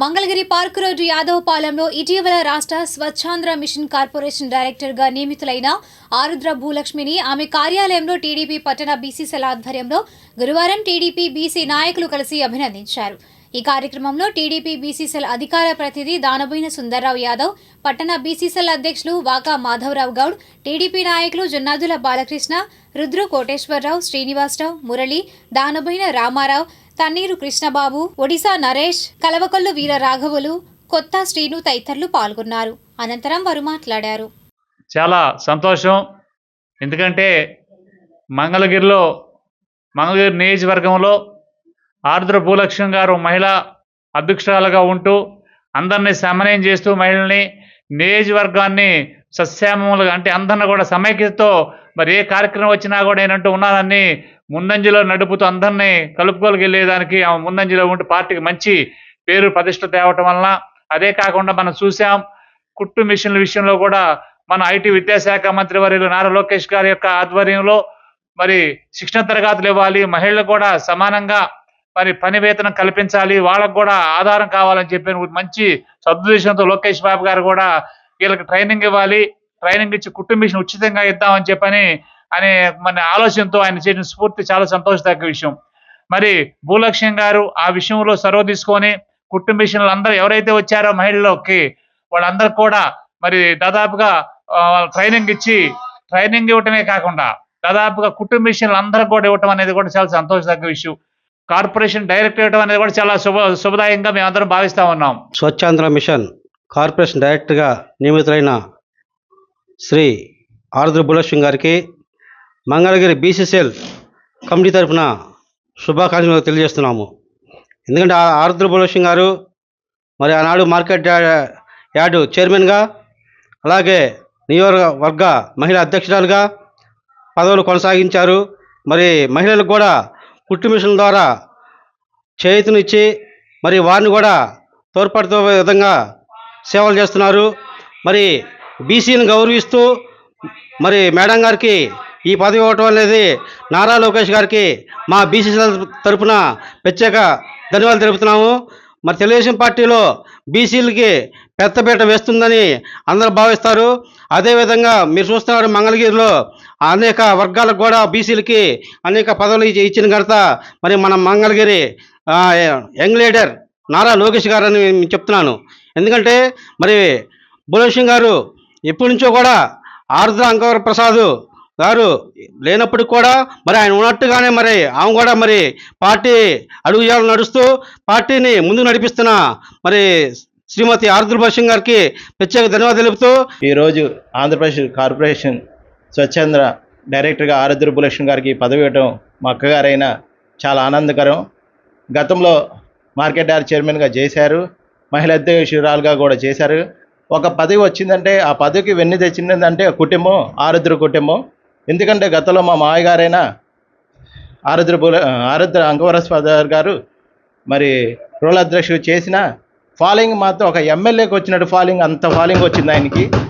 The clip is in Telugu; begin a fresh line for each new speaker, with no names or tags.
మంగళగిరి పార్క్ రోడ్డు యాదవ్ పాలెంలో ఇటీవల రాష్ట్ర స్వచ్ఛాంధ్ర మిషన్ కార్పొరేషన్ డైరెక్టర్గా నియమితులైన ఆరుద్ర భూలక్ష్మిని ఆమె కార్యాలయంలో టీడీపీ పట్టణ బీసీసీల ఆధ్వర్యంలో గురువారం టీడీపీ బీసీ నాయకులు కలిసి అభినందించారు. ఈ కార్యక్రమంలో టీడీపీ బీసీసీఎల్ అధికార ప్రతినిధి దానబోయిన సుందర్రావు యాదవ్ పట్టణ బీసీసీఎల్ అధ్యక్షులు వాకా మాధవరావు గౌడ్ టీడీపీ నాయకులు జున్నాదుల బాలకృష్ణ రుద్రు కోటేశ్వరరావు శ్రీనివాసరావు మురళి దానబోయిన రామారావు తన్నీరు కృష్ణబాబు ఒడిశా నరేష్ కలవకొల్లు వీర రాఘవులు కొత్త శ్రీను తదితరులు పాల్గొన్నారు. అనంతరం వారు మాట్లాడారు.
చాలా సంతోషం. ఎందుకంటే మంగళగిరిలో మంగళగిరి నియోజకవర్గంలో ఆర్ద్ర భూలక్ష్యం గారు మహిళా అధ్యక్షురాలుగా ఉంటూ అందరినీ సమన్వయం చేస్తూ మహిళల్ని నియోజకవర్గాన్ని సస్యామములుగా అంటే అందరిని కూడా సమైక్యతతో మరి ఏ కార్యక్రమం వచ్చినా కూడా నేనంటూ ఉన్నానని ముందంజలో నడుపుతూ అందరినీ కలుపుకోలుకెళ్ళేదానికి ఆమె ముందంజలో ఉంటూ పార్టీకి మంచి పేరు ప్రతిష్ట తేవటం వలన అదే కాకుండా మనం చూసాం కుట్టు మిషన్ల విషయంలో కూడా మన ఐటీ విద్యాశాఖ మంత్రి వర్యులు నారా లోకేష్ గారి యొక్క ఆధ్వర్యంలో మరి శిక్షణ తరగతులు ఇవ్వాలి. మహిళలు కూడా సమానంగా మరి పని వేతనం కల్పించాలి వాళ్ళకు కూడా ఆధారం కావాలని చెప్పి మంచి సదుద్దేశంతో లోకేష్ బాబు గారు కూడా వీళ్ళకి ట్రైనింగ్ ఇవ్వాలి ట్రైనింగ్ ఇచ్చి కుటుంబీషన్ ఉచితంగా ఇద్దామని చెప్పని అనే మన ఆలోచనతో ఆయన చేసిన స్ఫూర్తి చాలా సంతోషదగ్గ విషయం. మరి భూలక్ష్యం గారు ఆ విషయంలో సర్వ తీసుకొని కుటుంబీషన్లు అందరూ ఎవరైతే వచ్చారో మహిళలోకి వాళ్ళందరూ కూడా మరి దాదాపుగా ట్రైనింగ్ ఇచ్చి ట్రైనింగ్ ఇవ్వటమే కాకుండా దాదాపుగా కుటుంబీషన్లు అందరూ కూడా ఇవ్వటం అనేది కూడా చాలా సంతోషదగ్గ విషయం. కార్పొరేషన్ డైరెక్ట్ అనేది కూడా చాలా శుభ శుభదాయంగా మేము అందరం భావిస్తా ఉన్నాం.
స్వచ్ఛాంధ్ర మిషన్ కార్పొరేషన్ డైరెక్టర్గా నియమితులైన శ్రీ ఆరుద్ర బులక్ష్మి గారికి మంగళగిరి బీసీసీఎల్ కమిటీ తరఫున శుభాకాంక్షలు తెలియజేస్తున్నాము. ఎందుకంటే ఆ ఆరుద్ర బులక్ష్మి గారు మరి ఆనాడు మార్కెట్ యార్డు చైర్మన్గా అలాగే నియోజకవర్గ మహిళా అధ్యక్షురాలుగా పదవులు కొనసాగించారు. మరి మహిళలకు కూడా కుట్టు మిషన్ ద్వారా చేతినిచ్చి మరి వారిని కూడా తోడ్పడుతూ విధంగా సేవలు చేస్తున్నారు. మరి బీసీని గౌరవిస్తూ మరి మేడం గారికి ఈ పదవి ఇవ్వటం అనేది నారా లోకేష్ గారికి మా బీసీ తరఫున ప్రత్యేక ధన్యవాదాలు తెలుపుతున్నాము. మరి తెలుగుదేశం పార్టీలో బీసీలకి పెద్దపీట వేస్తుందని అందరూ భావిస్తారు. అదేవిధంగా మీరు చూస్తున్నారు మంగళగిరిలో అనేక వర్గాలకు కూడా బీసీలకి అనేక పదవులు ఇచ్చిన ఘనత. మరి మన మంగళగిరి యంగ్ లీడర్ నారా లోకేష్ గారు అని నేను చెప్తున్నాను. ఎందుకంటే మరి బులసింగ్ గారు ఎప్పటి నుంచో కూడా ఆర్ద్ర అంకవర ప్రసాద్ గారు లేనప్పటికి కూడా మరి ఆయన ఉన్నట్టుగానే మరి ఆమె కూడా మరి పార్టీ అడుగుజాలు నడుస్తూ పార్టీని ముందుకు నడిపిస్తున్న మరి శ్రీమతి ఆర్ద్ర భాషం గారికి ప్రత్యేక ధన్యవాదాలు తెలుపుతూ
ఈరోజు ఆంధ్రప్రదేశ్ కార్పొరేషన్ స్వచ్ఛంద్ర డైరెక్టర్గా ఆరుద్ర భూలక్ష్మి గారికి పదవి ఇవ్వడం మా అక్కగారైన చాలా ఆనందకరం. గతంలో మార్కెట్ డైర్ చైర్మన్గా చేశారు మహిళా అధ్యక్షురాలుగా కూడా చేశారు. ఒక పదవి వచ్చిందంటే ఆ పదవికి వెన్ను తెచ్చిందంటే కుటుంబం ఆరుద్ర కుటుంబం. ఎందుకంటే గతంలో మా మామయ్యగారైన ఆరుద్ర భూల ఆరుద్ర అంకవరస్వాదర్ గారు మరి రోల్ అధ్యక్షుడు చేసిన ఫాలోయింగ్ మాత్రం ఒక ఎమ్మెల్యేకి వచ్చినట్టు ఫాలోయింగ్ అంత ఫాలోయింగ్ వచ్చింది ఆయనకి.